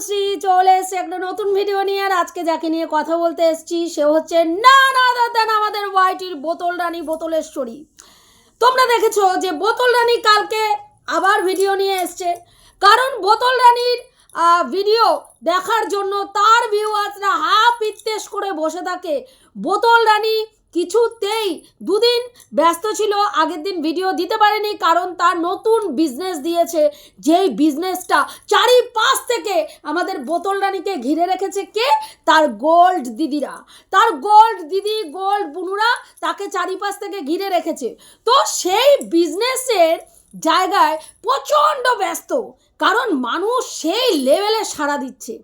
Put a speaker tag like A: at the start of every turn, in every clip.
A: মাধুশ্রী চলে এসছে একটা নতুন ভিডিও নিয়ে আর আজকে যাকে নিয়ে কথা বলতে এসছি, সে হচ্ছে না না দেন আমাদের ওয়াইটির বোতল রানী বোতলেশ্বরী। তোমরা দেখেছ যে বোতল রানী কালকে আবার ভিডিও নিয়ে এসছে। কারণ বোতল রানীর ভিডিও দেখার জন্য তার ভিউ ভিউয়ার্সরা হা পিত্তেশ করে বসে থাকে। বোতল রানী কিছুতেই দুদিন ব্যস্ত ছিল, আগের দিন ভিডিও দিতে পারেনি কারণ তার নতুন বিজনেস দিয়েছে। যেই বিজনেসটা চারিপাশ থেকে আমাদের বোতল রানীকে ঘিরে রেখেছে কে? তার গোল্ড দিদিরা। তার গোল্ড দিদি গোল্ড বুনুরা তাকে চারিপাশ থেকে ঘিরে রেখেছে। তো সেই বিজনেসের জায়গায় প্রচণ্ড ব্যস্ত, কারণ মানুষ সেই লেভেলে সাড়া দিচ্ছে।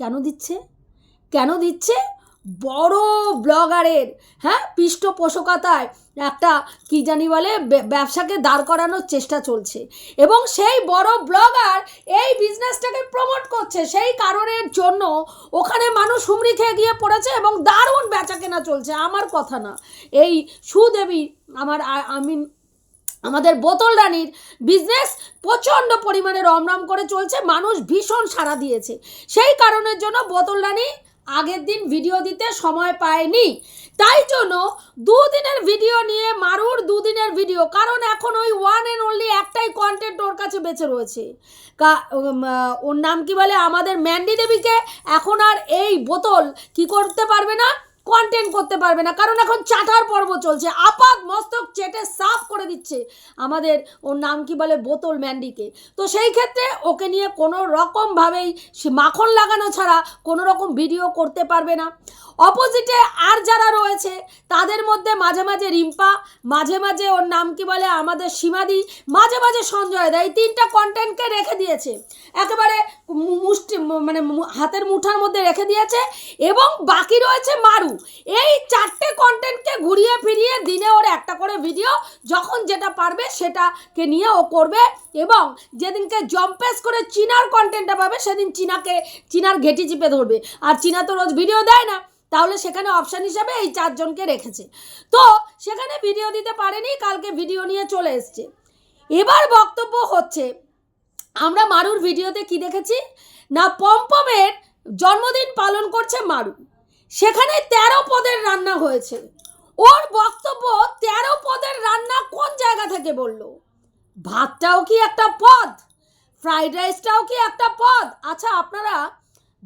A: কেন দিচ্ছে? কেন দিচ্ছে? বড় ব্লগারের হ্যাঁ পৃষ্ঠপোষকতায় একটা, কি জানি বলে ব্যবসাকে দাঁড় করানোর চেষ্টা চলছে। এবং সেই বড় ব্লগার এই বিজনেসটাকে প্রমোট করছে। সেই কারণের জন্য ওখানে মানুষ হুমড়ি খেয়ে গিয়ে পড়েছে এবং দারুণ বেচা কেনা চলছে। আমার কথা না। এই সুদেবী, আমার আমি আমাদের বোতল রানীর বিজনেস প্রচণ্ড পরিমাণে রমরম করে চলছে। মানুষ ভীষণ সাড়া দিয়েছে। সেই কারণের জন্য বোতল রানী আগের দিন ভিডিও দিতে সময় পায়নি তাই জন্য দুদিনের ভিডিও নিয়ে, মারুর দুদিনের ভিডিও কারণ এখন ওই ওয়ান অ্যান্ড অনলি একটাই কন্টেন্ট ওর কাছে বেঁচে রয়েছে। ওর নাম কি বলে? আমাদের ম্যান্ডি দেবীকে। এখন আর এই বোতল কি করতে পারবে না? কন্টেন্ট করতে পারবে না। কারণ এখন চাটার পর্ব চলছে। আপাত মস্তক চেটে সাফ করে দিচ্ছে। আমাদের ওর নাম কি বলে? বোতল ম্যান্ডিকে। তো সেই ক্ষেত্রে ওকে নিয়ে কোনো রকমভাবেই মাখন লাগানো ছাড়া কোনো রকম ভিডিও করতে পারবে না। অপোজিটে আর যারা রয়েছে, তাদের মধ্যে মাঝে মাঝে রিম্পা, মাঝে মাঝে ওর নাম কি বলে? আমাদের সীমাদি, মাঝে মাঝে সঞ্জয় দা, এই তিনটা কন্টেন্টকে রেখে দিয়েছে। একেবারে মুষ্টি মানে হাতের মুঠার মধ্যে রেখে দিয়েছে এবং বাকি রয়েছে মারু। এই চারটে কন্টেন্টকে ঘুরিয়ে ফিরিয়ে দিনে ওর একটা করে ভিডিও যখন যেটা পারবে সেটাকে নিয়ে ও করবে এবং যেদিনকে জম্পেস করে চীনার কন্টেন্টটা পাবে, সেদিন চীনাকে, চীনার ঘেটি চিপে ধরবে। আর চীনা তো রোজ ভিডিও দেয় না, তাহলে সেখানে অপশান হিসাবে এই চারজনকে রেখেছে। তো সেখানে ভিডিও দিতে পারেনি, কালকে ভিডিও নিয়ে চলে এসছে। এবার বক্তব্য হচ্ছে, আমরা মারুর ভিডিওতে কি দেখেছি? না, পমপমের জন্মদিন পালন করছে মারু। সেখানে তেরো পদের রান্না হয়েছে। ওর বক্তব্য তেরো পদের রান্না কোন জায়গা থেকে বলল? ভাতটাও কি একটা পদ? ফ্রাইড রাইসটাও কি একটা পদ? আচ্ছা আপনারা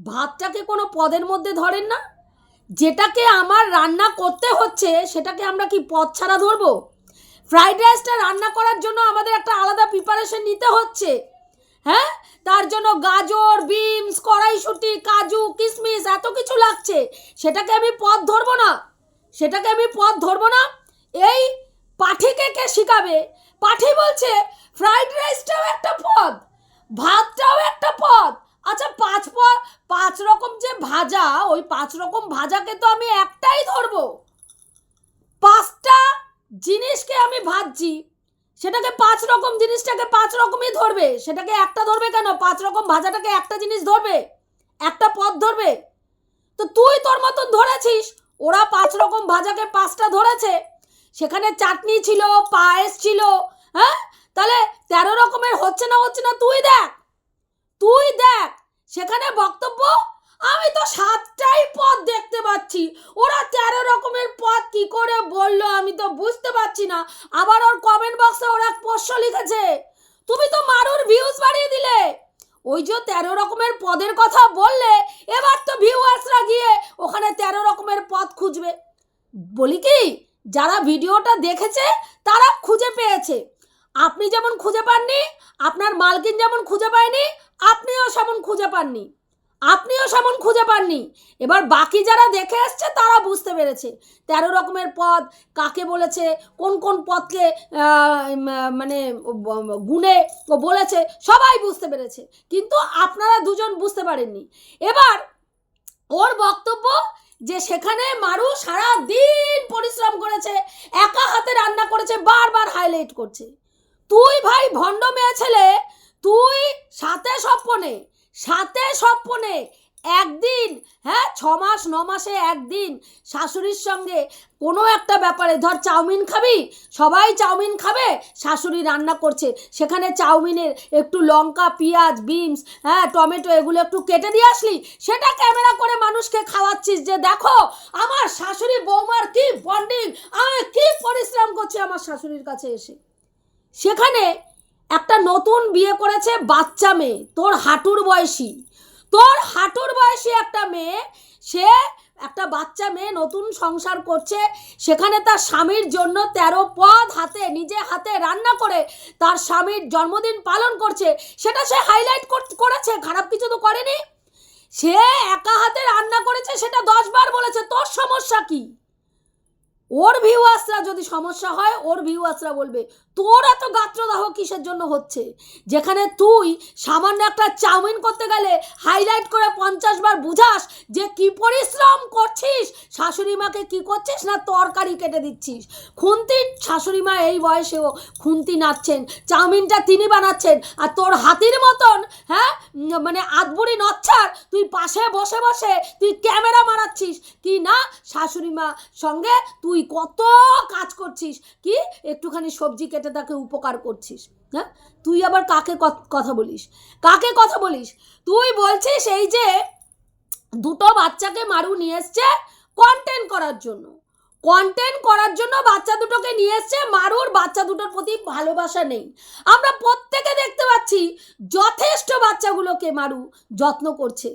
A: ভাতটাকে কোনো পদের মধ্যে ধরেন না। যেটাকে আমার রান্না করতে হচ্ছে, সেটাকে আমরা কি পদ ছাড়া ধরবো? ফ্রাইড রাইসটা রান্না করার জন্য আমাদের একটা আলাদা প্রিপারেশন নিতে হচ্ছে। হ্যাঁ? তার জন্য গাজর বিনস কড়াইশুটি, কাজু, কিশমিশ, এত কিছু লাগছে। সেটাকে আমি পদ ধরবো না। সেটাকে আমি পদ ধরবো না। এই পাঠিকে কে শিখাবে? পাঠি বলছে, ফ্রাইড রাইসটাও একটা পদ, ভাতটাও একটা পদ। আচ্ছা পাঁচ পদ পাঁচ রকম যে ভাজা, ওই পাঁচ রকম ভাজাকে তো আমি একটাই ধরবো। পাঁচটা জিনিসকে আমি ভাজছি, সেটাকে পাঁচ রকম জিনিসটাকে পাঁচ রকমই ধরবে। সেটাকে একটা ধরবে কেন? পাঁচ রকম ভাজাটাকে একটা জিনিস ধরবে, একটা পদ ধরবে। তো তুই তোর মতন ধরেছিস ওরা পাঁচ রকম ভাজাকে পাঁচটা ধরেছে। সেখানে চাটনি ছিল, পায়েস ছিল হ্যাঁ? তাহলে তেরো রকমের হচ্ছে না হচ্ছে না, তুই দেখ। তুই দেখ, সেখানে বক্তব্য? আমি তো সাতটাই পদ দেখতে পাচ্ছি। ওরা তেরো রকমের পদ কি করে বলল আমি তো বুঝতে পারছি না। আবার ওর কমেন্ট বক্সে ওরা পোষ্য লিখেছে। তুমি তো মারুর ভিউজ বাড়িয়ে দিলে। ওই যে তেরো রকমের পদের কথা বললে, এবার তো ভিউয়ার্সরা গিয়ে ওখানে তেরো রকমের পদ খুঁজবে। বলি কি, যারা ভিডিওটা দেখেছে, তারা খুঁজে পেয়েছে। আপনি যেমন খুঁজে পাননি, আপনার মালকিন যেমন খুঁজে পায়নি, আপনিও সেমন খুঁজে পাননি। আপনিও সেমন খুঁজে পাননি। এবার বাকি যারা দেখে এসছে, তারা বুঝতে পেরেছে। তেরো রকমের পদ, কাকে বলেছে, কোন কোন পদকে মানে গুণে বলেছে, সবাই বুঝতে পেরেছে। কিন্তু আপনারা দুজন বুঝতে পারেননি। এবার ওর বক্তব্য যে সেখানে মারু সারা দিন পরিশ্রম করেছে, একা হাতে রান্না করেছে, বারবার হাইলাইট করছে। তুই ভাই ভণ্ড মেয়ে ছেলে, তুই সাথে স্বপ্নে সাথে স্বপ্নে একদিন হ্যাঁ ছ মাস, ন মাসে একদিন শাশুড়ির সঙ্গে কোনো একটা ব্যাপারে, ধর চাউমিন খাবি, সবাই চাউমিন খাবে, শাশুড়ি রান্না করছে। সেখানে চাউমিনের একটু লঙ্কা, পেঁয়াজ, বিনস হ্যাঁ টমেটো এগুলো একটু কেটে দিয়ে আসলি, সেটা ক্যামেরা করে মানুষকে খাওয়াচ্ছিস যে দেখো, আমার শাশুড়ি বৌমার কি বন্ডিং আমি কি পরিশ্রম করছি আমার শাশুড়ির কাছে এসে। সেখানে একটা নতুন বিয়ে করেছে বাচ্চা মেয়ে, তোর হাঁটুর বয়সী। তোর হাঁটুর বয়সী একটা মেয়ে, সে একটা বাচ্চা মেয়ে নতুন সংসার করছে, সেখানে তার স্বামীর জন্য তেরো পদ হাতে, নিজে হাতে রান্না করে তার স্বামীর জন্মদিন পালন করছে, সেটা সে হাইলাইট করেছে, খারাপ কিছু তো করেনি? সে একা হাতে রান্না করেছে, সেটা দশ বার বলেছে, তোর সমস্যা কি? ওর ভিউয়ার্সরা যদি সমস্যা হয়, ওর ভিউয়ার্সরা বলবে তোর এত গাত্রদাহ কিসের জন্য হচ্ছে? যেখানে তুই সামান্য একটা চাউমিন করতে গেলে হাইলাইট করে পঞ্চাশ বার বুঝাস যে কি পরিশ্রম করছিস? শাশুড়ি মাকে কি করছিস না তরকারি কেটে দিচ্ছিস? খুন্তি? শাশুড়ি মা এই বয়সেও খুন্তি নাচছেন, চাউমিনটা তিনি বানাচ্ছেন, আর তোর হাতির মতন হ্যাঁ? মানে আদবুড়ি নচ্ছার, তুই পাশে বসে বসে তুই ক্যামেরা মারাচ্ছিস। কি না? শাশুড়ি মা সঙ্গে তুই কত কাজ করছিস? কি? একটুখানি সবজি কেটে তাকে উপকার করছিস হ্যাঁ? তুই আবার কাকে কথা বলিস? কাকে কথা বলিস? তুই বলছিস এই যে দুটো বাচ্চাকে মারু নিয়ে এসছে কন্টেন্ট করার জন্য। কন্টেন্ট করার জন্য বাচ্চা দুটোকে নিয়ে এসছে মারুর বাচ্চা দুটোর প্রতি ভালোবাসা নেই। আমরা প্রত্যেকে দেখতে পাচ্ছি যথেষ্ট বাচ্চাগুলোকে মারু যত্ন করছে।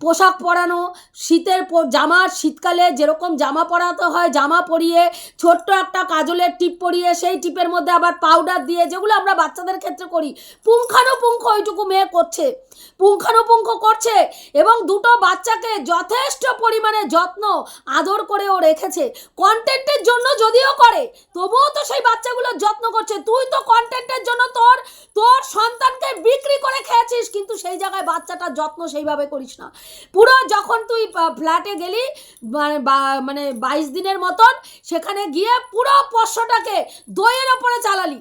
A: পোশাক পরানো, শীতের পো- জামা, শীতকালে যেরকম জামা পরাতে হয়, জামা পরিয়ে ছোট্ট একটা কাজলের টিপ পরিয়ে সেই টিপের মধ্যে আবার পাউডার দিয়ে যেগুলো আমরা বাচ্চাদের ক্ষেত্রে করি, পুঙ্খানুপুঙ্খ ওইটুকু মেয়ে করছে, পুঙ্খানুপুঙ্খ করছে এবং দুটো বাচ্চাকে যথেষ্ট পরিমাণে যত্ন, আদর করে ও রেখেছে কন্টেন্টের জন্য যদিও করে, তবুও তো সেই বাচ্চাগুলোর যত্ন করছে। তুই তো কন্টেন্টের জন্য তোর তোর সন্তানকে বিক্রি করে খেয়েছিস, কিন্তু সেই জায়গায় বাচ্চাটার যত্ন সেইভাবে করিস না। পুরো যখন তুই ফ্ল্যাটে গেলি মানে মানে বাইশ দিনের মতন, সেখানে গিয়ে পুরো পোষ্যটাকে দইয়ের ওপরে চালালি।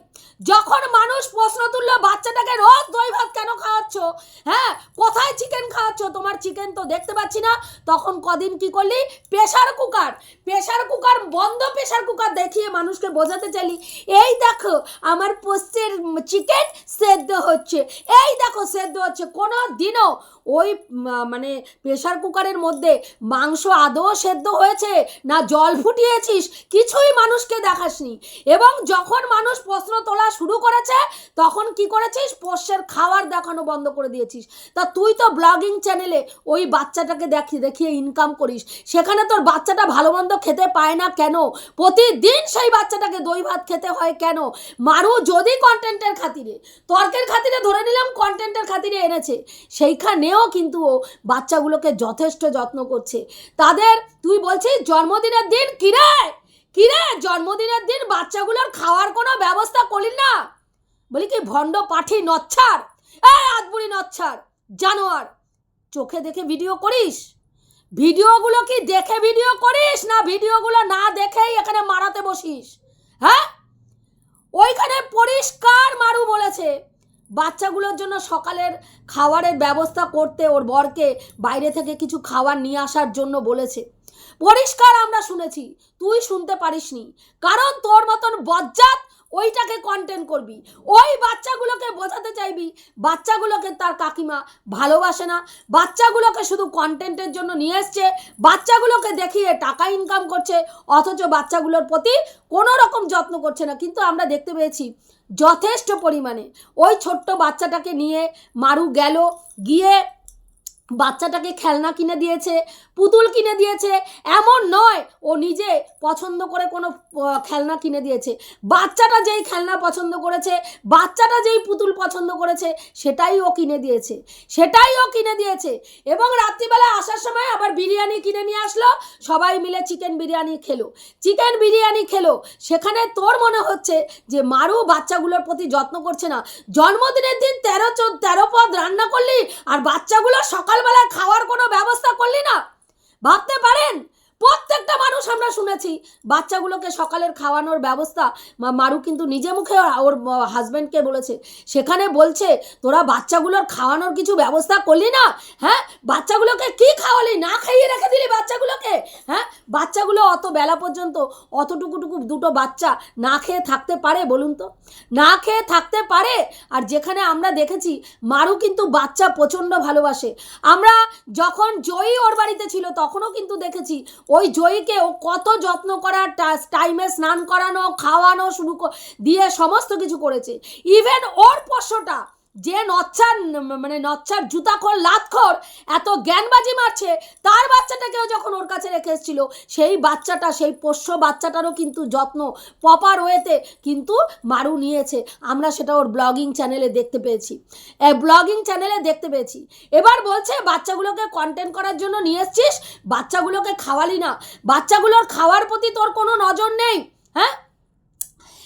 A: যখন মানুষ প্রশ্ন তুললো, বাচ্চাটাকে রোজ দই ভাত কেন খাওয়াচ্ছ? হ্যাঁ কোথায় চিকেন খাওয়াচ্ছ? তোমার চিকেন তো দেখতে পাচ্ছি না। তখন কদিন কি করলি? প্রেশার কুকার প্রেশার কুকার বন্ধ প্রেশার কুকার দেখিয়ে মানুষকে বোঝাতে চাইলি, এই দেখো, আমার পোস্টের চিকেন সেদ্ধ হচ্ছে। এই দেখো, সেদ্ধ হচ্ছে। কোনো দিনও ওই মানে প্রেশার কুকারের মধ্যে মাংস আদৌ সেদ্ধ হয়েছে না জল ফুটিয়েছিস? কিছুই মানুষকে দেখাসনি। এবং যখন মানুষ প্রশ্ন তোলা শুরু করেছে, তখন কি করেছিস? পোষ্যের খাবার দেখানো বন্ধ করে দিয়েছিস। তা তুই তো ব্লগিং চ্যানেলে ওই বাচ্চাটাকে দেখি, দেখিয়ে ইনকাম করিস। সেখানে তোর বাচ্চাটা ভালো মন্দ খেতে পায় না কেন? প্রতিদিন সেই বাচ্চাটাকে দই ভাত খেতে হয় কেন? মারু যদি কন্টেন্টের খাতিরে, তর্কের খাতিরে ধরে নিলাম কন্টেন্টের খাতিরে এনেছে। সেইখানেও কিন্তু ও বাচ্চাগুলোকে যথেষ্ট যত্ন করছে। তাদের, তুই বলছিস জন্মদিনের দিন? কিরে? কিরে? জন্মদিনের দিন বাচ্চাগুলোর খাওয়ার কোনো ব্যবস্থা করলি না? বলি কি, ভণ্ড পাঠি নচ্ছার? এই আদবুড়ি নচ্ছার, জানোয়ার, চোখে দেখে ভিডিও করিস? ভিডিওগুলো কি দেখে ভিডিও করিস না ভিডিওগুলো না দেখেই এখানে মারাতে বসিস? হ্যাঁ? ওইখানে পরিষ্কার মারু বলেছে। বাচ্চাগুলোর জন্য সকালের খাবারের ব্যবস্থা করতে ওর বরকে বাইরে থেকে কিছু খাবার নিয়ে আসার জন্য বলেছে। পরিষ্কার আমরা শুনেছি, তুই শুনতে পারিসনি। কারণ তোর মতন বজ্জাত ওইটাকে কন্টেন্ট করবি। ওই বাচ্চাগুলোকে বোঝাতে চাইবি, বাচ্চাগুলোকে তার কাকিমা ভালোবাসে না। বাচ্চাগুলোকে শুধু কন্টেন্টের জন্য নিয়ে এসছে, বাচ্চাগুলোকে দেখিয়ে টাকা ইনকাম করছে, অথচ বাচ্চাগুলোর প্রতি কোনো রকম যত্ন করছে না। কিন্তু আমরা দেখতে পেয়েছি যথেষ্ট পরিমাণে। ওই ছোট্ট বাচ্চাটাকে নিয়ে মারু গেল গিয়ে বাচ্চাটাকে খেলনা কিনে দিয়েছে, পুতুল কিনে দিয়েছে, এমন নয়, ও নিজে পছন্দ করে কোনো খেলনা কিনে দিয়েছে। বাচ্চাটা যেই খেলনা পছন্দ করেছে, বাচ্চাটা যেই পুতুল পছন্দ করেছে, সেটাই ও কিনে দিয়েছে। সেটাই ও কিনে দিয়েছে। এবং রাত্রিবেলা আসার সময় আবার বিরিয়ানি কিনে নিয়ে আসলো, সবাই মিলে চিকেন বিরিয়ানি খেলো। চিকেন বিরিয়ানি খেলো। সেখানে তোর মনে হচ্ছে যে, মারু বাচ্চাগুলোর প্রতি যত্ন করছে না? জন্মদিনের দিন তেরো তেরো পদ রান্না করলি, আর বাচ্চাগুলো সকালবেলা খাওয়ার কোনো ব্যবস্থা করলি না? ভাবতে পারেন? প্রত্যেকটা মানুষ আমরা শুনেছি, বাচ্চাগুলোকে সকালের খাওয়ানোর ব্যবস্থা মারু কিন্তু নিজে মুখে ওর হাজব্যান্ডকে বলেছে। সেখানে বলছে, তোরা বাচ্চাগুলোর খাওয়ানোর কিছু ব্যবস্থা করলি না? হ্যাঁ? বাচ্চাগুলোকে কি খাওয়ালি? না খাইয়ে রেখে দিলি বাচ্চাগুলোকে? হ্যাঁ? বাচ্চাগুলো অত বেলা পর্যন্ত অতটুকুটুকু দুটো বাচ্চা না খেয়ে থাকতে পারে বলুন তো? না খেয়ে থাকতে পারে? আর যেখানে আমরা দেখেছি, মারু কিন্তু বাচ্চা প্রচণ্ড ভালোবাসে। আমরা যখন জয়ী ওর বাড়িতে ছিল, তখনও কিন্তু দেখেছি ওই জয়ীকে ও কত যত্ন করার টাইমে স্নান করানো, খাওয়ানো শুরু দিয়ে সমস্ত কিছু করেছে। ইভেন ওর পোষ্যটা যে নচ্ছার মানে নচ্ছার জুতাখোর, লাতখোর এত জ্ঞানবাজি মারছে, তার বাচ্চাটাকেও যখন ওর কাছে রেখে এসেছিল, সেই বাচ্চাটা, সেই পোষ্য বাচ্চাটারও কিন্তু যত্ন প্রপার ওয়েতে কিন্তু মারু নিয়েছে। আমরা সেটা ওর ব্লগিং চ্যানেলে দেখতে পেয়েছি। ব্লগিং চ্যানেলে দেখতে পেয়েছি। এবার বলছে, বাচ্চাগুলোকে কন্টেন্ট করার জন্য নিয়ে এসছিস? বাচ্চাগুলোকে খাওয়ালি না। বাচ্চাগুলোর খাওয়ার প্রতি তোর কোনো নজর নেই হ্যাঁ?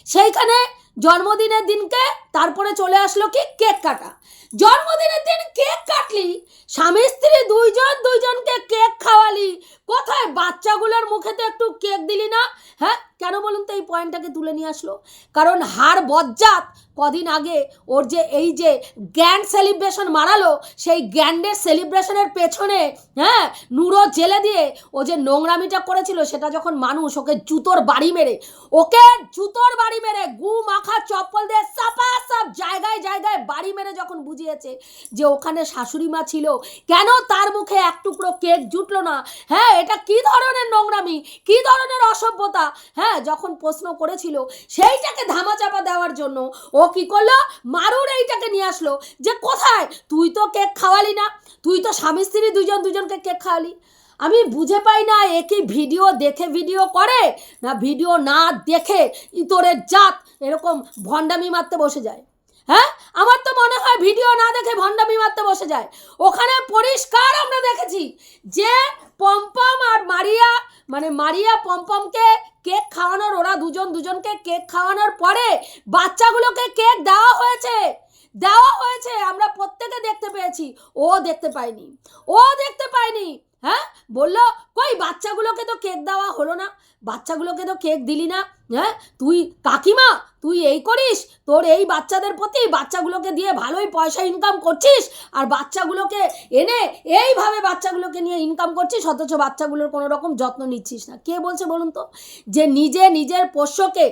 A: সেইখানে জন্মদিনের দিনকে, তারপরে চলে আসলো কি? কেক কাটা। জন্মদিনের দিন কেক কাটলি, স্বামী স্ত্রী দুইজন দুইজনকে কেক খাওয়ালি। কোথায়? বাচ্চাগুলোর মুখে তো একটু কেক দিলি না। হ্যাঁ? কেন বলুন তো এই পয়েন্টটাকে তুলে নিয়ে আসলো? কারণ হার বজ্জাত কদিন আগে ওর যে এই যে গ্র্যান্ড সেলিব্রেশন মারালো, সেই গ্র্যান্ডের সেলিব্রেশনের পেছনে হ্যাঁ নুরো জেলে দিয়ে ও যে নোংরামিটা করেছিল, সেটা যখন মানুষ ওকে জুতোর বাড়ি মেরে, ওকে জুতোর বাড়ি মেরে, গু মাখা চপ্পল দিয়ে সাপা সাপ জায়গায় জায়গায় বাড়ি মেরে যখন বুঝিয়েছে যে ওখানে শাশুড়ি মা ছিল, কেন তার মুখে এক টুকরো কেক জুটলো না? হ্যাঁ এটা কি ধরনের নোংরামি? কি ধরনের অসভ্যতা? হ্যাঁ যখন প্রশ্ন করেছিল, সেইটাকে ধামাচাপা দেওয়ার জন্য ও কি করল? মারুর এইটাকে নিয়ে আসলো। যে কোথায়? তুই তো কেক খাওয়ালি না। তুই তো স্বামী স্ত্রী দুজন দুজনকে কেক খাওয়ালি। আমি বুঝে পাই না এ কি ভিডিও দেখে ভিডিও করে না ভিডিও না দেখে ইতরের জাত। এরকম ভণ্ডামি মারতে বসে যায়। হ্যাঁ? আমার তো মনে হয় ভিডিও না দেখে ভণ্ডামি মারতে বসে যায়। ওখানে পরিষ্কার আমরা দেখেছি যে পম্পম আর মারিয়া মানে মারিয়া পম্পমকে কেক খাওয়ানোর, ওরা দুজন দুজনকে কেক খাওয়ানোর পরে বাচ্চাগুলোকে কেক দেওয়া হয়েছে। দেওয়া হয়েছে, আমরা প্রত্যেকে দেখতে পেয়েছি। ও দেখতে পাইনি ও দেখতে পাইনি হ্যাঁ? বলল, কই, বাচ্চাগুলোকে তো কেক দেওয়া হলো না। বাচ্চাগুলোকে তো কেক দিলি না। হ্যাঁ? তুই কাকিমা, তুই এই করিস? তোর এই বাচ্চাদের প্রতি বাচ্চাগুলোকে দিয়ে ভালোই পয়সা ইনকাম করছিস? আর বাচ্চাগুলোকে এনে এইভাবে বাচ্চাগুলোকে নিয়ে ইনকাম করছিস? অথচ বাচ্চাগুলোর কোনো রকম যত্ন নিচ্ছিস না। কে বলছে বলুন তো? যে নিজে নিজের পোষ্যকে,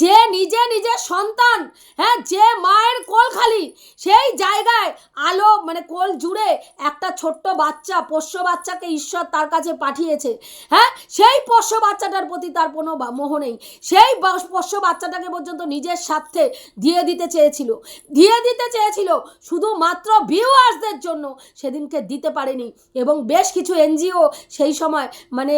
A: যে নিজে নিজের সন্তান হ্যাঁ যে মায়ের কোল খালি, সেই জায়গায় আলো মানে কোল জুড়ে একটা ছোট্ট বাচ্চা, পোষ্য বাচ্চাকে ঈশ্বর তার কাছে পাঠিয়েছে। হ্যাঁ সেই পোষ্য বাচ্চাটার প্রতি তার কোনো মোহ নেই। সেই পোষ্য বাচ্চাটাকে পর্যন্ত নিজের স্বার্থে দিয়ে দিতে চেয়েছিল। দিয়ে দিতে চেয়েছিল শুধুমাত্র ভিউয়ার্সদের জন্য। সেদিনকে দিতে পারেনি এবং বেশ কিছু এনজিও সেই সময় মানে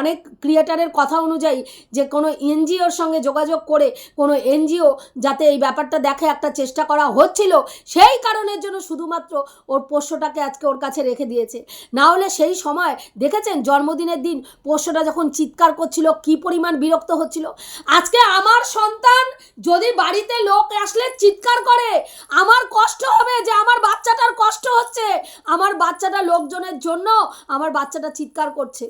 A: অনেক ক্রিয়েটারের কথা অনুযায়ী যে কোনো এনজিওর সঙ্গে যোগাযোগ করে কোনো এনজিও যাতে এই ব্যাপারটা দেখে একটা চেষ্টা করা হচ্ছিল, সেই কারণের জন্য শুধুমাত্র ওর পোষ্যটাকে আজকে ওর কাছে রেখে দিয়েছে। না হলে সেই সময় দেখেছেন জন্মদিনের দিন পোষ্যটা যখন চিৎকার করছিল, কি পরিমাণ বিরক্ত হচ্ছিল। আজকে আমার সন্তান যদি বাড়িতে লোক আসলে চিৎকার করে, আমার কষ্ট হবে যে আমার বাচ্চাটার কষ্ট হচ্ছে। আমার বাচ্চাটা লোকজনের জন্য আমার বাচ্চাটা চিৎকার করছে।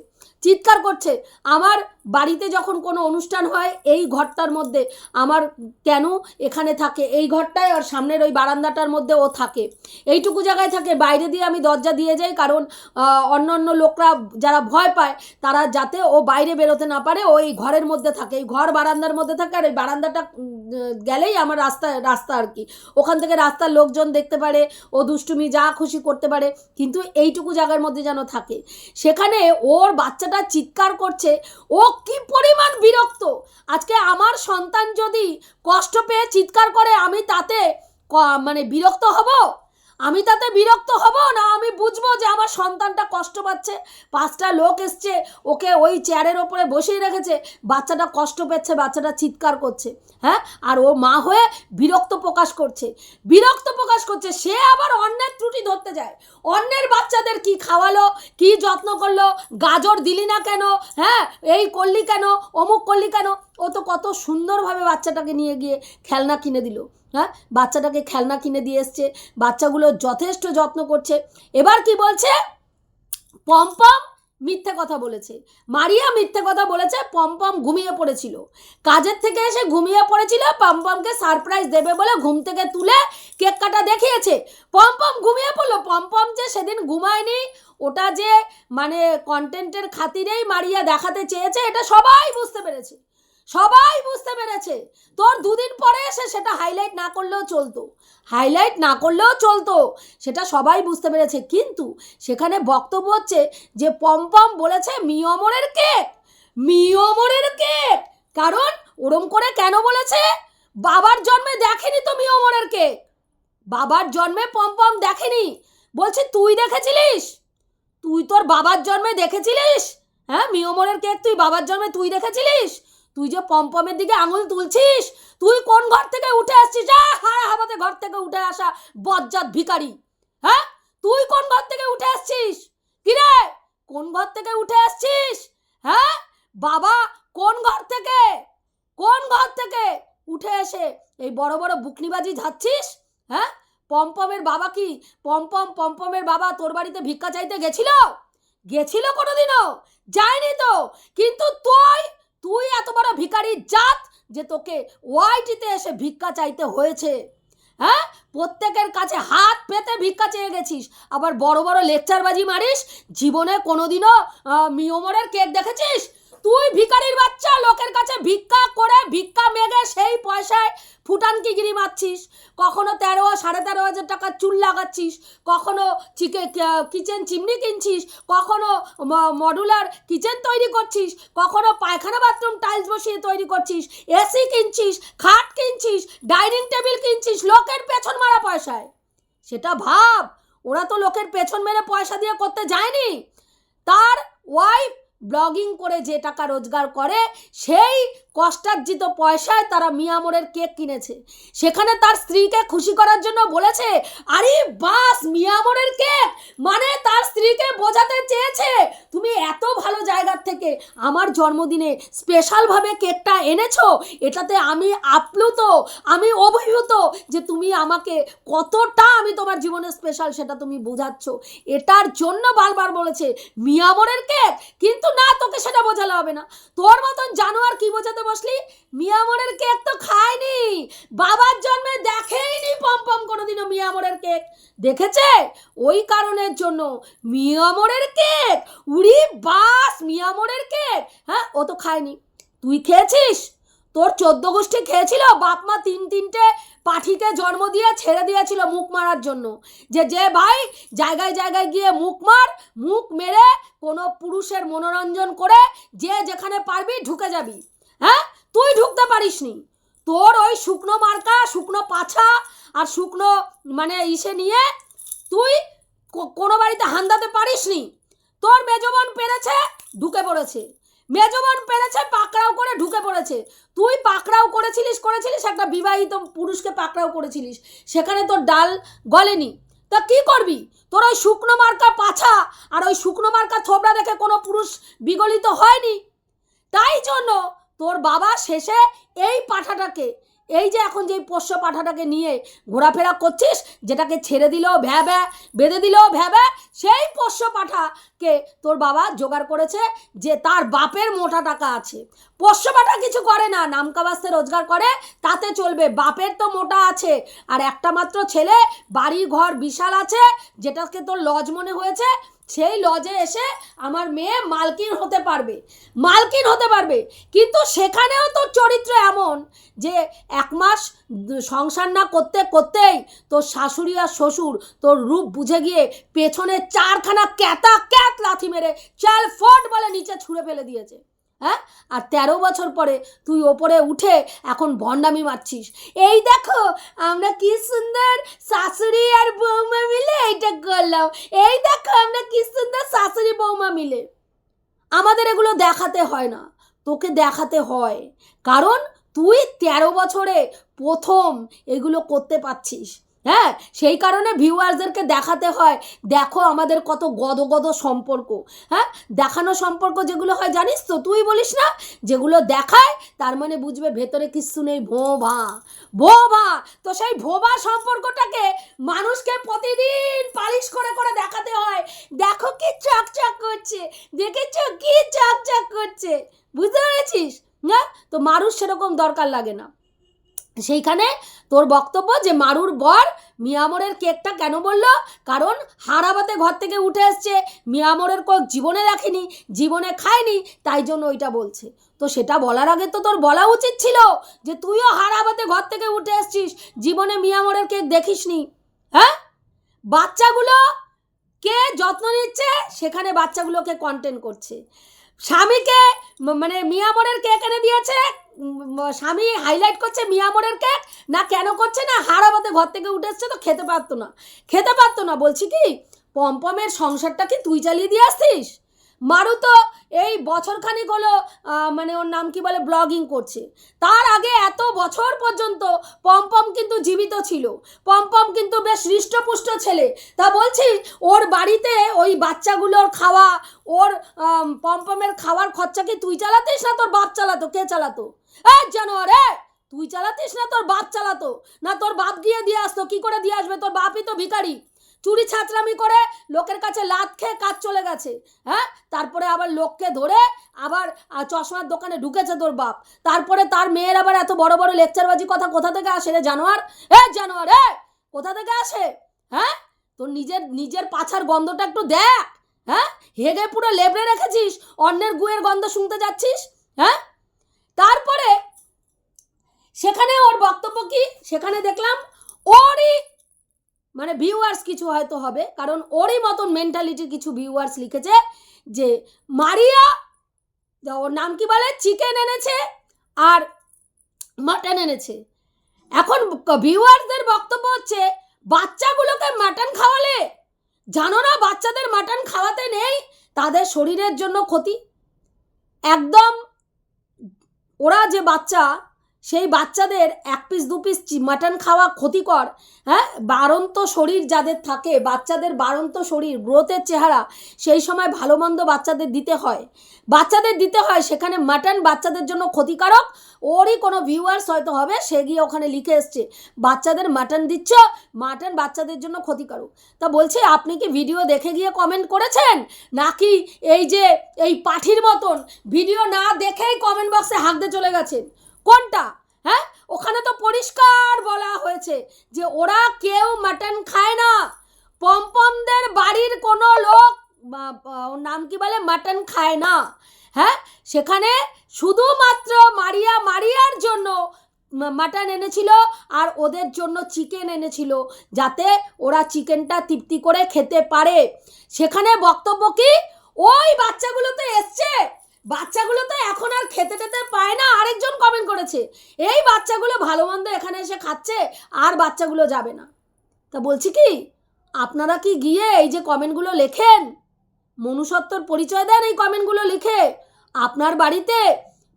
A: চিৎকার করছে। আমার বাড়িতে যখন কোনো অনুষ্ঠান হয়, এই ঘরটার মধ্যে আমার কেন এখানে থাকে? এই ঘরটায় আর সামনের ওই বারান্দাটার মধ্যে ও থাকে। এইটুকু জায়গায় থাকে। বাইরে দিয়ে আমি দরজা দিয়ে যাই, কারণ অন্য অন্য লোকরা যারা ভয় পায়, তারা যাতে ও বাইরে বেরোতে না পারে, ও এই ঘরের মধ্যে থাকে, এই ঘর বারান্দার মধ্যে থাকে, আর এই বারান্দাটা গেলেই আমার রাস্তা রাস্তা আর কি। ওখান থেকে রাস্তার লোকজন দেখতে পারে, ও দুষ্টুমি যা খুশি করতে পারে, কিন্তু এইটুকু জায়গার মধ্যে যেন থাকে। সেখানে ওর বাচ্চাটা চিৎকার করছে, ও কি পরিমাণ বিরক্ত! আজকে আমার সন্তান যদি কষ্ট পেয়ে চিৎকার করে, আমি তাতে মানে বিরক্ত হব? আমি তাতে বিরক্ত হব না? আমি বুঝব যে আমার সন্তানটা কষ্ট পাচ্ছে। পাঁচটা লোক এসছে, ওকে ওই চেয়ারের ওপরে বসিয়ে রেখেছে। বাচ্চাটা কষ্ট পাচ্ছে, বাচ্চাটা চিৎকার করছে হ্যাঁ? আর ও মা হয়ে বিরক্ত প্রকাশ করছে। বিরক্ত প্রকাশ করছে, সে আবার অন্যের ত্রুটি ধরতে যায়। অন্যের বাচ্চাদের কি খাওয়ালো, কি যত্ন করল, গাজর দিলি না কেন হ্যাঁ? এই করলি কেন, অমুক করলি কেন? ও তো কত সুন্দরভাবে বাচ্চাটাকে নিয়ে গিয়ে খেলনা কিনে দিল। হ্যাঁ? বাচ্চাটাকে খেলনা কিনে দিয়ে এসছে। বাচ্চাগুলো যথেষ্ট যত্ন করছে। এবার কি বলছে? পম্পম মিথ্যে কথা বলেছে। মারিয়া মিথ্যে কথা বলেছে পম্পম ঘুমিয়ে পড়েছিল। কাজের থেকে এসে ঘুমিয়ে পড়েছিল পম্পমকে সারপ্রাইজ দেবে বলে ঘুম থেকে তুলে কেক কাটা দেখিয়েছে। পম্পম ঘুমিয়ে পড়ল। পম্পম যে সেদিন ঘুমায়নি, ওটা যে মানে কন্টেন্টের খাতিরেই মারিয়া দেখাতে চেয়েছে, এটা সবাই বুঝতে পেরেছে। সবাই বুঝতে পেরেছে। তোর দুদিন পরে এসে সেটা হাইলাইট না করলেও চলতো। হাইলাইট না করলেও চলতো, সেটা সবাই বুঝতে পেরেছে। কিন্তু সেখানে বক্তব্য হচ্ছে যে পম্পম বলেছে মিয়মরের কেক মিয়মরের কেক কারণ ওরম করে কেন বলেছে? বাবার জন্মে দেখেনি তো মিয়মরের কেক বাবার জন্মে পম্পম দেখেনি। বলছে, তুই দেখেছিলিস? তুই তোর বাবার জন্মে দেখেছিলিস? হ্যাঁ মিয়মরের কেক তুই বাবার জন্মে তুই দেখেছিলিস? তুই যে পম্পমের দিকে আঙুল তুলছিস, তুই কোন ঘর থেকে উঠে আসছিস? হারা হাবাতে ঘর থেকে উঠে আসা বজ্জাত ভিকারি হ্যাঁ? তুই কোন ঘর থেকে উঠে আসছিস? কিরে কোন ঘর থেকে উঠে আসছিস? হ্যাঁ? বাবা, কোন ঘর থেকে? কোন ঘর থেকে উঠে এসে এই বড় বড় বুকনিবাজি ঝাচ্ছিস? হ্যাঁ? পম্পমের বাবা কি? পম্পম, পম্পমের বাবা তোর বাড়িতে ভিক্ষা চাইতে গেছিল? গেছিল কোনোদিনও? যায়নি তো? কিন্তু তুই তুই এত বড় ভিকারি জাত যে তোকে ওয়াইটিতে এসে ভিক্ষা চাইতে হয়েছে। হ্যাঁ? প্রত্যেকের কাছে হাত পেতে ভিক্ষা চেয়ে গেছিস। আবার বড় বড় লেকচারবাজি মারিস। জীবনে কোনোদিনও মিওমরের কেক দেখেছিস? তুই ভিখারির বাচ্চা, লোকের কাছে ভিক্ষা করে ভিক্ষা মেগে সেই পয়সায় ফুটানকিগিরি মারছিস। কখনো তেরো, সাড়ে তেরো হাজার টাকার চুল লাগাচ্ছিস, কখনো চিকে কিচেন চিমনি কিনছিস, কখনো মডুলার কিচেন তৈরি করছিস, কখনো পায়খানা বাথরুম টাইলস বসিয়ে তৈরি করছিস এসি কিনছিস, খাট কিনছিস, ডাইনিং টেবিল কিনছিস, লোকের পেছন মারা পয়সায়। সেটা ভাব, ওরা তো লোকের পেছন মেরে পয়সা দিয়ে করতে যায়নি। তার ওয়াইফ ব্লগিং করে যে টাকা রোজগার করে সেই কষ্টার্জিত পয়সায় তারা মিয়ামরের কেক কিনেছে। সেখানে তার স্ত্রীকে খুশি করার জন্য বলেছে, আরে বাস মিয়ামরের কেক! মানে তার স্ত্রীকে বোঝাতে চেয়েছে, তুমি এত ভালো জায়গার থেকে আমার জন্মদিনে স্পেশালভাবে কেকটা এনেছো, এটাতে আমি আপ্লুত, আমি অভিভূত যে তুমি আমাকে কতটা আমি তোমার জীবনে স্পেশাল সেটা তুমি বোঝাচ্ছ। এটার জন্য বারবার বলেছে মিয়ামরের কেক? কিন্তু না, তোকে সেটা বোঝালে হবে না। তোর মতন জানোয়ার কি বোঝাতে বসলি? মিয়ামরের কেক তো খায়নি বাবার জন্মে দেখেইনি পম্পম কোনোদিনও মিয়ামরের কেক। দেখেছে? ওই কারণের জন্য। মিয়ামরের কেক? উড়ি বাস মিয়ামরের কেক। হ্যাঁ ও তো খায়নি। তুই খেয়েছিস? তোর চোদ্দ গোষ্ঠী খেয়েছিল, বাপ মা তিন তিনটে পাঠিকে জন্ম দিয়ে ছেড়ে দিয়েছিল মুখ মারার জন্য। যে যে ভাই জায়গায় জায়গায় গিয়ে মুখ মার, মুখ মেরে কোনো পুরুষের মনোরঞ্জন করে যে যেখানে পারবি ঢুকে যাবি। তুই ঢুকতে পারিসনি। তোর ওই শুকনো মার্কা, শুকনো পাছা আর শুকনো মানে ইসে নিয়ে তুই কোনো বাড়িতে হান্দাতে পারিসনি। তোর মেজবান পেরেছে, ঢুকে পড়েছে। মেজবান পেরেছে, পাকড়াও করে ঢুকে পড়েছে। তুই পাকড়াও করেছিলিস করেছিলিস, একটা বিবাহিত পুরুষকে পাকড়াও করেছিলিস। সেখানে তোর ডাল গলেনি। তা কি করবি? তোর ওই শুকনো মার্কা পাছা আর ওই শুকনো মার্কা থোবড়া দেখে কোনো পুরুষ বিগলিত হয়নি? তাই জন্য তোর বাবা শেষে এই পাঠাটাকে, এই যে এখন যে পোষ্য পাঠাটাকে নিয়ে ঘোরাফেরা করছিস, যেটাকে ছেড়ে দিলেও ভ্যা বেঁধে দিলেও ভ্যা ভ্যা, সেই পোষ্য পাঠাকে তোর বাবা জোগাড় করেছে যে তার বাপের মোটা টাকা আছে। পোষ্য পাঠা কিছু করে না নামকাবাস্তে রোজগার করে, তাতে চলবে, বাপের তো মোটা আছে। আর একটা মাত্র ছেলে বাড়ি ঘর বিশাল আছে, যেটাকে তোর লজ মনে হয়েছে সেই লজে এসে আমার মেয়ে মালকিন হতে পারবে, মালকিন হতে পারবে। কিন্তু সেখানেও তোর চরিত্র এমন যে এক মাস সংসার না করতে করতেই তোর শাশুড়ি আর শ্বশুর তোর রূপ বুঝে গিয়ে পেছনে চারখানা ক্যাতা ক্যাত লাথি মেরে চাল ফট বলে নিচে ছুঁড়ে ফেলে দিয়েছে। হ্যাঁ? আর তেরো বছর পরে তুই ওপরে উঠে এখন ভণ্ডামি মারছিস। এই দেখো, আমরা কি সুন্দর শাশুড়ি আর বৌমা মিলে এইটা করলাম। এই দেখো, আমরা কি সুন্দর শাশুড়ি বৌমা মিলে। আমাদের এগুলো দেখাতে হয় না, তোকে দেখাতে হয়। কারণ তুই তেরো বছরে প্রথম এগুলো করতে পারছিস। হ্যাঁ সেই কারণে ভিউয়ার্সদেরকে দেখাতে হয়, দেখো আমাদের কত গদ গদ সম্পর্ক হ্যাঁ? দেখানো সম্পর্ক যেগুলো হয়, জানিস তো? তুই বলিস না, যেগুলো দেখায়, তার মানে বুঝবে ভেতরে কিচ্ছু নেই ভো ভা ভো ভা তো সেই ভোবা সম্পর্কটাকে মানুষকে প্রতিদিন পালিশ করে করে দেখাতে হয়। দেখো কি চকচক করছে, দেখেছ কি চকচক করছে, বুঝতে পেরেছিস? না তো মানুষ সেরকম দরকার লাগে না। সেইখানে তোর বক্তব্য যে মারুর বর মিয়ামরের কেকটা কেন বলল? কারণ হারাবাতে ঘর থেকে উঠে এসছে। মিয়ামরের কোক জীবনে রাখেনি, জীবনে খায়নি, তাই জন্য ওইটা বলছে। তো সেটা বলার আগে তো তোর বলা উচিত ছিল যে তুইও হারাবাতে ঘর থেকে উঠে এসছিস, জীবনে মিয়ামরের কেক দেখিসনি। হ্যাঁ? বাচ্চাগুলো কে যত্ন নিচ্ছে? সেখানে বাচ্চাগুলোকে কন্টেন্ট করছে। স্বামীকে মানে মিয়ামরের কেক এনে দিয়েছে? স্বামী হাইলাইট করছে মিয়ামরের কেক না কেন করছে? না হারাবাতে ঘর থেকে উঠে এসছে তো খেতে পারতো না। খেতে পারতো না। বলছি কি, পম্পমের সংসারটা কি তুই চালিয়ে দিয়ে আসতিস? মারু তো এই বছরখানিক হলো মানে ওর নাম কি বলে, ব্লগিং করছে। তার আগে এত বছর পর্যন্ত পম্পম কিন্তু জীবিত ছিল। পম্পম কিন্তু বেশ হৃষ্টপুষ্ট ছেলে। তা বলছি, ওর বাড়িতে ওই বাচ্চাগুলোর খাওয়া, ওর পম্পমের খাওয়ার খরচা কি তুই চালাতিস না তোর বাপ চালাতো, কে চালাতো? এই জানোয়ার তুই চালাতিস না তোর বাপ চালাতো? না তোর বাপ গিয়ে দিয়ে আসতো, কি করে দিয়ে আসবে? তোর বাপই তো ভিখারি। চুরি ছাঁচরামি করে লোকের কাছে লাত খেয়ে কাজ চলে গেছে হ্যাঁ? তারপরে আবার লোককে ধরে আবার চশমার দোকানে ঢুকেছে তোর বাপ। তারপরে তার মেয়ের আবার এত বড় বড় লেকচারবাজি কথা কোথা থেকে আসে রে জানোয়ার? এ জানোয়ার, এ! কোথা থেকে আসে? হ্যাঁ? তোর নিজের নিজের পাছার গন্ধটা একটু দেখ হ্যাঁ? হেগে পুরো লেবড়ে রেখেছিস, অন্যের গুয়ের গন্ধ শুনতে যাচ্ছিস হ্যাঁ? তারপরে সেখানে ওর বক্তব্য কি? সেখানে দেখলাম, ওরই মানে ভিউয়ার্স কিছু হয়তো হবে, কারণ ওরই মতন মেন্টালিটির কিছু ভিউয়ার্স লিখেছে যে মারিয়া ওর নাম কি বলে? চিকেন এনেছে আর মাটন এনেছে। এখন ভিউয়ার্সদের বক্তব্য হচ্ছে, বাচ্চাগুলোকে মাটন খাওয়ালে? জানো না বাচ্চাদের মাটন খাওয়াতে নেই? তাদের শরীরের জন্য ক্ষতি। একদম ওরা যে বাচ্চা সেই বাচ্চাদের এক পিস দু পিস মাটন খাওয়া ক্ষতিকর হ্যাঁ? বাড়ন্ত শরীর যাদের থাকে, বাচ্চাদের বাড়ন্ত শরীর, গ্রোথের চেহারা, সেই সময় ভালো মন্দ বাচ্চাদের দিতে হয়। বাচ্চাদের দিতে হয়, সেখানে মাটন বাচ্চাদের জন্য ক্ষতিকারক। ওরই কোনো ভিউয়ার্স হয়তো হবে, সে গিয়ে ওখানে লিখে এসছে, বাচ্চাদের মাটন দিচ্ছ মাটন বাচ্চাদের জন্য ক্ষতিকারক। তা বলছি, আপনি কি ভিডিও দেখে গিয়ে কমেন্ট করেছেন? নাকি এই যে, এই পাঠির মতন ভিডিও না দেখেই কমেন্ট বক্সে হাঁকতে চলে গেছেন? কোনটা? হ্যাঁ? ওখানে তো পরিষ্কার বলা হয়েছে যে ওরা কেউ মাটন খায় না। পমপমদের বাড়ির কোনো লোক নাম কি বলে? মাটন খায় না। হ্যাঁ? সেখানে শুধুমাত্র মারিয়া মারিয়ার জন্য মাটন এনেছিল আর ওদের জন্য চিকেন এনেছিল যাতে ওরা চিকেনটা তৃপ্তি করে খেতে পারে। সেখানে বক্তব্য কি? ওই বাচ্চাগুলো তো এসছে। বাচ্চাগুলো তো এখন আর খেতে টেতে পায় না, আরেকজন কমেন্ট করেছে, এই বাচ্চাগুলো ভালো মন্দ এখানে এসে খাচ্ছে, আর বাচ্চাগুলো যাবে না। তা বলছি কি, আপনারা কি গিয়ে এই যে কমেন্টগুলো লেখেন মনুষত্বর পরিচয় দেন এই কমেন্টগুলো লিখে, আপনার বাড়িতে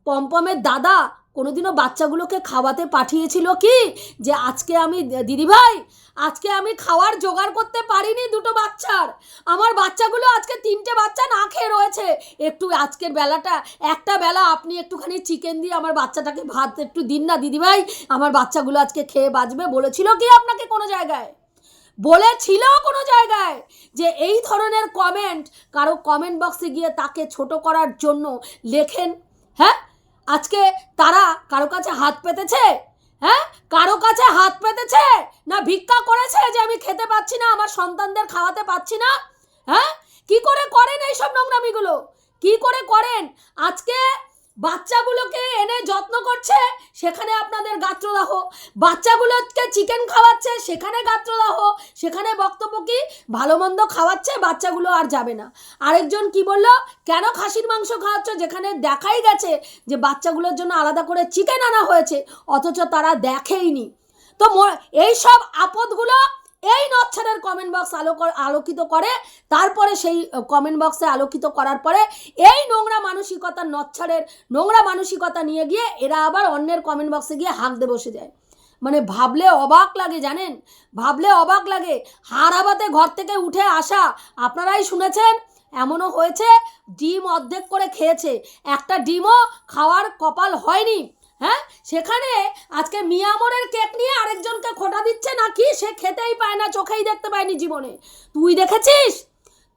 A: পমপমের দাদা কোনোদিনও বাচ্চাগুলোকে খাওয়াতে পাঠিয়েছিল কি? যে আজকে আমি, দিদিভাই, আজকে আমি খাওয়ার জোগাড় করতে পারিনি দুটো বাচ্চার। আমার বাচ্চাগুলো আজকে তিনটে বাচ্চা না খেয়ে রয়েছে। একটু আজকের বেলাটা, একটা বেলা আপনি একটুখানি চিকেন দিয়ে আমার বাচ্চাটাকে ভাত একটু দিন না, দিদিভাই, আমার বাচ্চাগুলো আজকে খেয়ে বাঁচবে বলেছিল কি আপনাকে কোনো জায়গায়? বলেছিল কোনো জায়গায় যে এই ধরনের কমেন্ট কারও কমেন্ট বক্সে গিয়ে তাকে ছোট করার জন্য লেখেন হ্যাঁ? আজকে তারা কারও কাছে হাত পেতেছে? হ্যাঁ? কারও কাছে হাত পেতেছে? না ভিক্ষা করেছে যে আমি খেতে পাচ্ছি না, আমার সন্তানদের খাওয়াতে পাচ্ছি না? হ্যাঁ? কি করে করেন এইসব নোংরামিগুলো? কি করে করেন? আজকে বাচ্চাগুলোকে এনে যত্ন করছে, সেখানে আপনাদের গাত্রদাহ। বাচ্চাগুলোকে চিকেন খাওয়াচ্ছে, সেখানে গাত্রদাহ। সেখানে বক্তব্য কি? ভালো মন্দ খাওয়াচ্ছে, বাচ্চাগুলো আর যাবে না। আরেকজন কি বলল? কেন খাসির মাংস খাওয়াচ্ছ? যেখানে দেখাই গেছে যে বাচ্চাগুলোর জন্য আলাদা করে চিকেন আনা হয়েছে, অথচ তারা দেখেইনি। তো এই সব আপদগুলো এই নচ্ছারের কমেন্ট বক্স আলোক আলোকিত করে। তারপরে সেই কমেন্ট বক্সে আলোকিত করার পরে এই নোংরা মানসিকতার নচ্ছারের নোংরা মানসিকতা নিয়ে গিয়ে এরা আবার অন্যের কমেন্ট বক্সে গিয়ে হাঁকতে বসে যায়। মানে ভাবলে অবাক লাগে, জানেন? ভাবলে অবাক লাগে। হারাবাতে ঘর থেকে উঠে আসা, আপনারাই শুনেছেন? এমনও হয়েছে, ডিম অর্ধেক করে খেয়েছে। একটা ডিমও খাওয়ার কপাল হয়নি। হ্যাঁ? সেখানে আজকে মিয়ামরের কেক নিয়ে আরেকজনকে খোটা দিচ্ছে নাকি? সে খেতেই পায় না, চোখেই দেখতে পায়নি জীবনে। তুই দেখেছিস?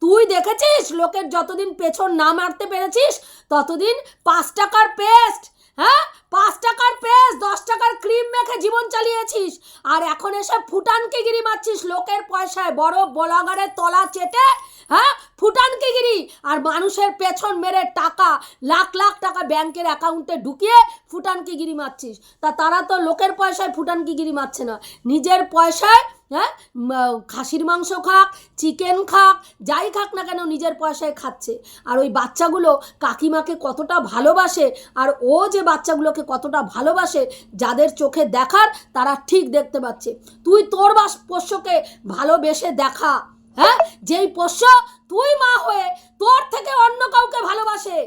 A: তুই দেখেছিস? লোকের যতদিন পেছন না মারতে পেরেছিস, ততদিন পাঁচ টাকার পেস্ট হ্যাঁ? পাঁচ টাকার পেস্ট দশ টাকার ক্রিম মেখে জীবন চালিয়েছিস। আর এখন এসে ফুটানকে গিরি মারছিস লোকের পয়সায়। বড় বলাগারের তলা চেটে হ্যাঁ? ফুটানকে গিরি। আর মানুষের পেছন মেরে টাকা, লাখ লাখ টাকা ব্যাংকের অ্যাকাউন্টে ঢুকিয়ে ফুটানকি গিরি মারছিস। তা তারা তো লোকের পয়সায় ফুটানকি গিরি মারছে না। নিজের পয়সায় হ্যাঁ? খাসির মাংস খাক চিকেন খাক, যাই খাক না কেন নিজের পয়সায় খাচ্ছে। আর ওই বাচ্চাগুলো কাকিমাকে কতটা ভালোবাসে, আর ও যে বাচ্চাগুলোকে কতটা ভালোবাসে, যাদের চোখে দেখার, তারা ঠিক দেখতে পাচ্ছে। তুই তোর বাস পোষ্যকে ভালোবেসে দেখা হ্যাঁ? যেই পোষ্য তুই মা হয়ে তোর থেকে অন্য কাউকে ভালোবাসে।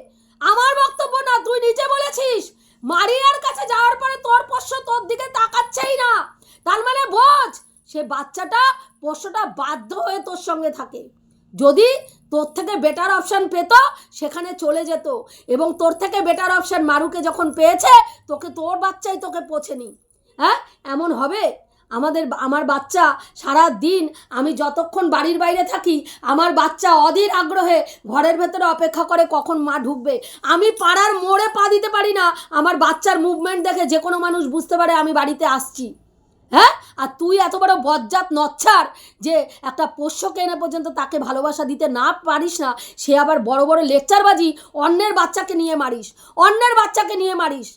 A: আমার বক্তব্য না, তুই নিজে বলেছিস। মারিয়ার কাছে যাওয়ার পরে তোর পোষ্য তোর দিকে তাকাচ্ছেই না। তার মানে বোঝ সে বাচ্চাটা পোষ্যটা বাধ্য হয়ে তোর সঙ্গে থাকে। যদি তোর থেকে বেটার অপশান পেত, সেখানে চলে যেত। এবং তোর থেকে বেটার অপশান মারুকে যখন পেয়েছে, তোকে, তোর বাচ্চাই তোকে পোছেনি হ্যাঁ? এমন হবে? আমাদের, আমার বাচ্চা সারা দিন আমি যতক্ষণ বাড়ির বাইরে থাকি, আমার বাচ্চা অধীর আগ্রহে ঘরের ভেতরে অপেক্ষা করে কখন মা ঢুকবে। আমি পাড়ার মোড়ে পা দিতে পারি না, আমার বাচ্চার মুভমেন্ট দেখে যে কোনো মানুষ বুঝতে পারে আমি বাড়িতে আসছি। হ্যাঁ? আর তুই এত বড় বজ্জাত নচ্ছার যে একটা পোষ্যকে এনে পর্যন্ত তাকে ভালোবাসা দিতে না পারিস না, সে আবার বড় বড় লেকচারবাজি অন্যের বাচ্চাকে নিয়ে মারিস, অন্যের বাচ্চাকে নিয়ে মারিস।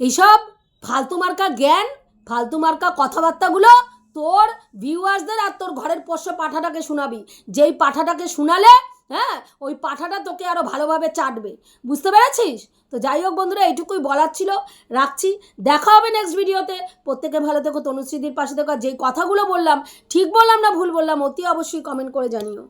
A: এইসব ফালতু মার্কা জ্ঞান, ফালতু মার্কা কথাবার্তাগুলো তোর ভিউয়ার্সদের আর তোর ঘরের পোষ্য পাঠাটাকে শোনাবি। যেই পাঠাটাকে শোনালে হ্যাঁ ওই পাঠাটা তোকে আরও ভালোভাবে চাটবে। বুঝতে পেরেছিস? তো যাই হোক বন্ধুরা, এইটুকুই বলার ছিল। রাখছি। দেখা হবে নেক্সট ভিডিওতে প্রত্যেকে ভালো থেকো, তনুশ্রীদির পাশে থেকো। যেই কথাগুলো বললাম, ঠিক বললাম না ভুল বললাম, অতি অবশ্যই কমেন্ট করে জানিও।